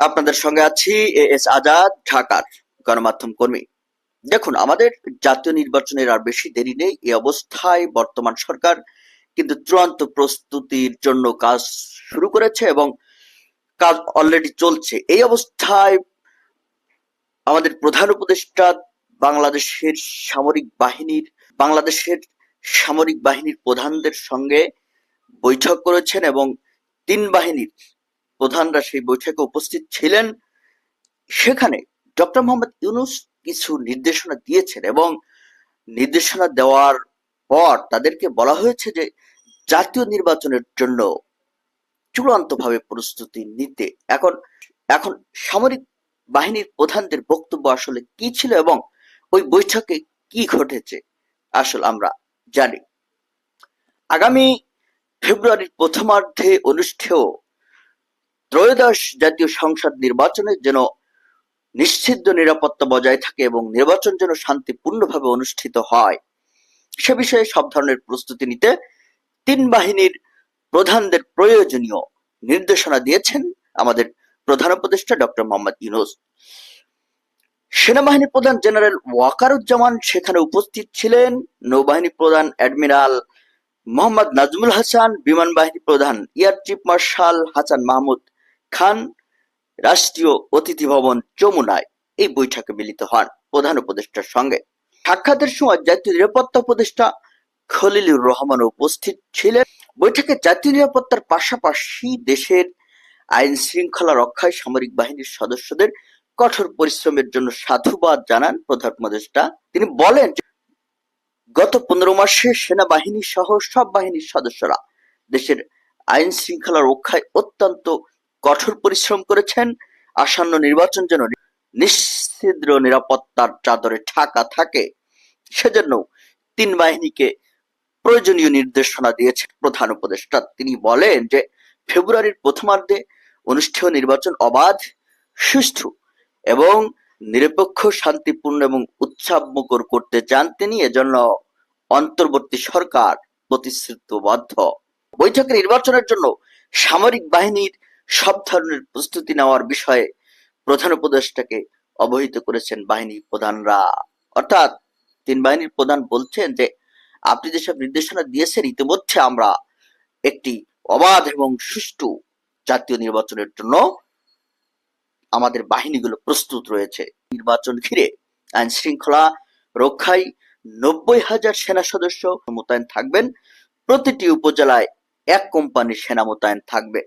আপনাদের সঙ্গে আছি এ এস আজাদ, ঢাকার গণমাধ্যম কর্মী। দেখুন, আমাদের জাতীয় নির্বাচনের আর বেশি দেরি নেই, এই অবস্থায় বর্তমান সরকার কিন্তু চূড়ান্ত প্রস্তুতির জন্য কাজ শুরু করেছে এবং কাজ অলরেডি চলছে। এই অবস্থায় আমাদের প্রধান উপদেষ্টা বাংলাদেশের সামরিক বাহিনীর, বাংলাদেশের সামরিক বাহিনীর প্রধানদের সঙ্গে বৈঠক করেছেন এবং তিন বাহিনীর প্রধানরা সেই বৈঠকে উপস্থিত ছিলেন। সেখানে ডক্টর মোহাম্মদ ইউনুস কিছু নির্দেশনা দিয়েছেন এবং নির্দেশনা দেওয়ার পর তাদেরকে বলা হয়েছে যে জাতীয় নির্বাচনের জন্য চূড়ান্তভাবে প্রস্তুতি নিতে। এখন এখন সামরিক বাহিনীর প্রধানদের বক্তব্য আসলে কি ছিল এবং ওই বৈঠকে কি ঘটেছে আসলে আমরা জানি। আগামী ফেব্রুয়ারির প্রথমার্ধে অনুষ্ঠেয় ত্রয়োদশ জাতীয় সংসদ নির্বাচনে যেন নিশ্চিদ্র নিরাপত্তা বজায় থাকে এবং নির্বাচন যেন শান্তিপূর্ণভাবে অনুষ্ঠিত হয়, সে বিষয়ে সব ধরনের প্রস্তুতি নিতে তিন বাহিনীর প্রধানদের প্রয়োজনীয় নির্দেশনা দিয়েছেন আমাদের প্রধান উপদেষ্টা ডক্টর মোহাম্মদ ইউনুস। সেনাবাহিনী প্রধান জেনারেল ওয়াকারুজ্জামান সেখানে উপস্থিত ছিলেন। নৌবাহিনী প্রধান অ্যাডমিরাল মোহাম্মদ নাজমুল হাসান বিমান বাহিনী প্রধান air chief marshal Hasan Mahmud Khan রাষ্ট্রীয় অতিথি ভবন যমুনায় এই বৈঠকে মিলিত হন প্রধান উপদেষ্টার সঙ্গে। সাক্ষাতের সময় জাতীয় নিরাপত্তা উপদেষ্টা খলিলুর রহমান উপস্থিত ছিলেন। বৈঠকে জাতীয় নিরাপত্তার পাশাপাশি দেশের আইন শৃঙ্খলা রক্ষায় সামরিক বাহিনীর সদস্যদের কঠোর পরিশ্রমের জন্য সাধুবাদ জানান প্রধান উপদেষ্টা। তিনি বলেন গত পনেরো মাসে সেনাবাহিনী সহ সব বাহিনীর সদস্যরা দেশের আইন শৃঙ্খলা রক্ষায় অত্যন্ত কঠোর পরিশ্রম করেছেন, আসন্ন নির্বাচন যেন নিশ্চিদ্র নিরাপত্তার চাদরে ঢাকা থাকে, সেজন্য তিন বাহিনীকে প্রয়োজনীয় নির্দেশনা দিয়েছেন প্রধান উপদেষ্টা। তিনি বলেন যে, ফেব্রুয়ারির প্রথমার্ধে অনুষ্ঠেয় নির্বাচন অবাধ, সুষ্ঠু এবং নিরপেক্ষ, শান্তিপূর্ণ এবং উৎসবমুখর করতে চান তিনি, এজন্য অন্তর্বর্তী সরকার প্রতিশ্রুতিবদ্ধ। বৈঠকে নির্বাচনের জন্য সামরিক বাহিনীর সব ধরনের প্রস্তুতি নেওয়ার বিষয়ে প্রধান উপদেষ্টাকে অবহিত করেছেন বাহিনী প্রধানরা। অর্থাৎ তিন বাহিনীর প্রধান বলছেন যে, আপনি যেসব নির্দেশনা দিয়েছেন, ইতিমধ্যে আমরা একটি অবাধ এবং সুষ্ঠু জাতীয় নির্বাচনের জন্য আমাদের বাহিনীগুলো প্রস্তুত রয়েছে। নির্বাচন ঘিরে আইন শৃঙ্খলা রক্ষায় নব্বই হাজার সেনা সদস্য মোতায়েন থাকবেন। প্রতিটি উপজেলায় এক কোম্পানির সেনা মোতায়েন থাকবে।